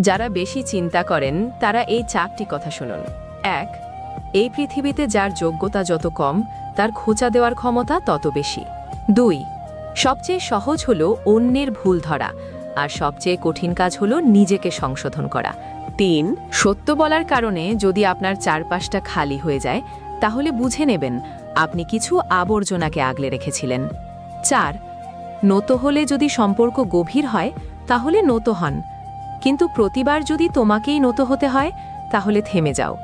যারা বেশি চিন্তা করেন, তারা এই চারটি কথা শুনুন। এক, এই পৃথিবীতে যার যোগ্যতা যত কম, তার খোঁচা দেওয়ার ক্ষমতা তত বেশি। দুই, সবচেয়ে সহজ হলো অন্যের ভুল ধরা, আর সবচেয়ে কঠিন কাজ হলো নিজেকে সংশোধন করা। তিন, সত্য বলার কারণে যদি আপনার চারপাশটা খালি হয়ে যায়, তাহলে বুঝে নেবেন আপনি কিছু আবর্জনাকে আগলে রেখেছিলেন। চার, নত হলে যদি সম্পর্ক গভীর হয়, তাহলে নত হন। কিন্তু প্রতিবার যদি তোমাকেই নত হতে হয় তাহলে থেমে যাও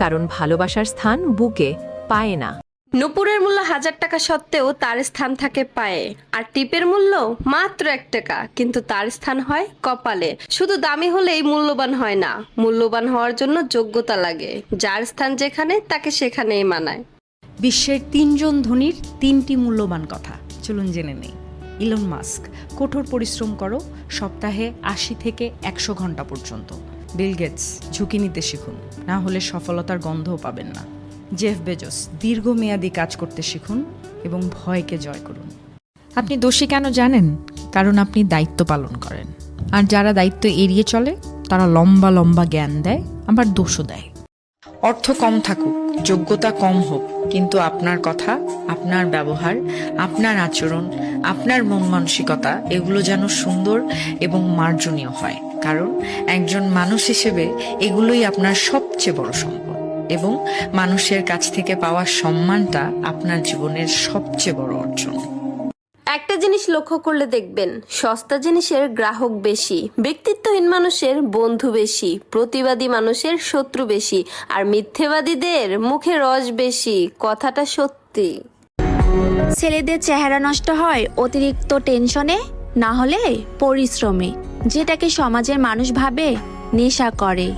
কারণ ভালোবাসার স্থান বুকে পায়ে না। নুপুরের মূল্য হাজার টাকা সত্ত্বেও তার স্থান থাকে পায়ে আর টিপের মূল্য মাত্র এক টাকা কিন্তু তার স্থান হয় কপালে। শুধু দামি হলেই মূল্যবান হয় না মূল্যবান হওয়ার জন্য যোগ্যতা লাগে যার স্থান যেখানে তাকে সেখানেই মানায়। বিশ্বের তিনজন ধনীর তিনটি মূল্যবান কথা চলুন জেনে নেই। ইলন মাস্ক কঠোর পরিশ্রম করো, সপ্তাহে আশি থেকে একশো ঘণ্টা পর্যন্ত। বিল গেটস ঝুঁকি নিতে শিখুন, না হলে সফলতার গন্ধও পাবেন না। জেফ বেজোস দীর্ঘমেয়াদী কাজ করতে শিখুন এবং ভয়কে জয় করুন। আপনি দোষী কেন জানেন? কারণ আপনি দায়িত্ব পালন করেন। আর যারা দায়িত্ব এড়িয়ে চলে, তারা লম্বা লম্বা জ্ঞান দেয়, আবার দোষও দেয়। অর্থ কম থাকুক, যোগ্যতা কম হোক, কিন্তু আপনার কথা, আপনার ব্যবহার, আপনার আচরণ আপনার মন মানসিকতা এগুলো যেন সুন্দর এবং মার্জনীয় হয়। কারণ একজন মানুষ হিসেবে এগুলোই আপনার সবচেয়ে বড় সম্পদ এবং মানুষের কাছ থেকে পাওয়া সম্মানটা আপনার জীবনের সবচেয়ে বড় অর্জন। একটা জিনিস লক্ষ্য করলে দেখবেন, সস্তা জিনিসের গ্রাহক বেশি, ব্যক্তিত্বহীন মানুষের বন্ধু বেশি, প্রতিবাদী মানুষের শত্রু বেশি, আর মিথ্যেবাদীদের মুখে রস বেশি, কথাটা সত্যি। ছেলেদের চেহারা নষ্ট হয়, অতিরিক্ত টেনশনে, না হলে পরিশ্রমে, যেটাকে সমাজের মানুষ ভাবে নেশা করে।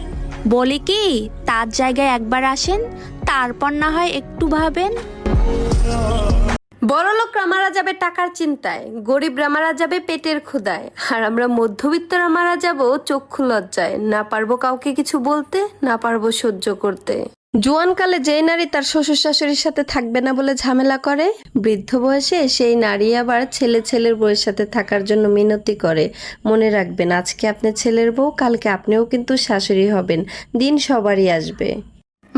বলি কি, তার জায়গায় একবার আসেন, তারপর না হয় একটু ভাবেন। বড়লোকরা মারা যাবে টাকার চিন্তায় গরিবরা মারা যাবে পেটের ক্ষুদায় আর আমরা মধ্যবিত্তরা মারা যাব চক্ষু লজ্জায়, না পারব কাউকে কিছু বলতে, না পারব সহ্য করতে। জোয়ানকালে যেই নারী তার শ্বশুর শাশুড়ির সাথে থাকবে না বলে ঝামেলা করে, বৃদ্ধ বয়সে সেই নারী আবার ছেলে ছেলের বউয়ের সাথে থাকার জন্য মিনতি করে। মনে রাখবেন, আজকে আপনি ছেলের বউ, কালকে আপনিও কিন্তু শাশুড়ি হবেন। দিন সবারই আসবে।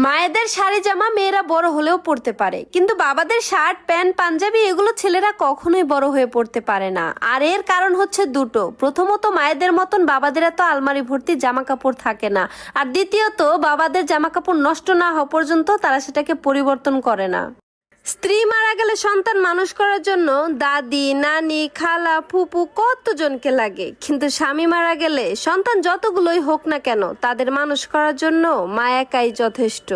মায়েদের শাড়ি জামা মেয়েরা বড় হলেও পরতে পারে। কিন্তু বাবাদের শার্ট, প্যান্ট, পাঞ্জাবি এগুলো ছেলেরা কখনোই বড় হয়ে পড়তে পারে না। আর এর কারণ হচ্ছে দুটো। প্রথমত, মায়েদের মতন বাবাদের এত আলমারি ভর্তি জামা কাপড় থাকে না। আর দ্বিতীয়ত, বাবাদের জামা কাপড় নষ্ট না হওয়া পর্যন্ত তারা সেটাকে পরিবর্তন করে না। স্ত্রী মারা গেলে সন্তান মানুষ করার জন্য দাদি, নানি, খালা, ফুপু কতজনকে লাগে? কিন্তু স্বামী মারা গেলে সন্তান যতগুলোই হোক না কেন, তাদের মানুষ করার জন্য মা একাই যথেষ্ট।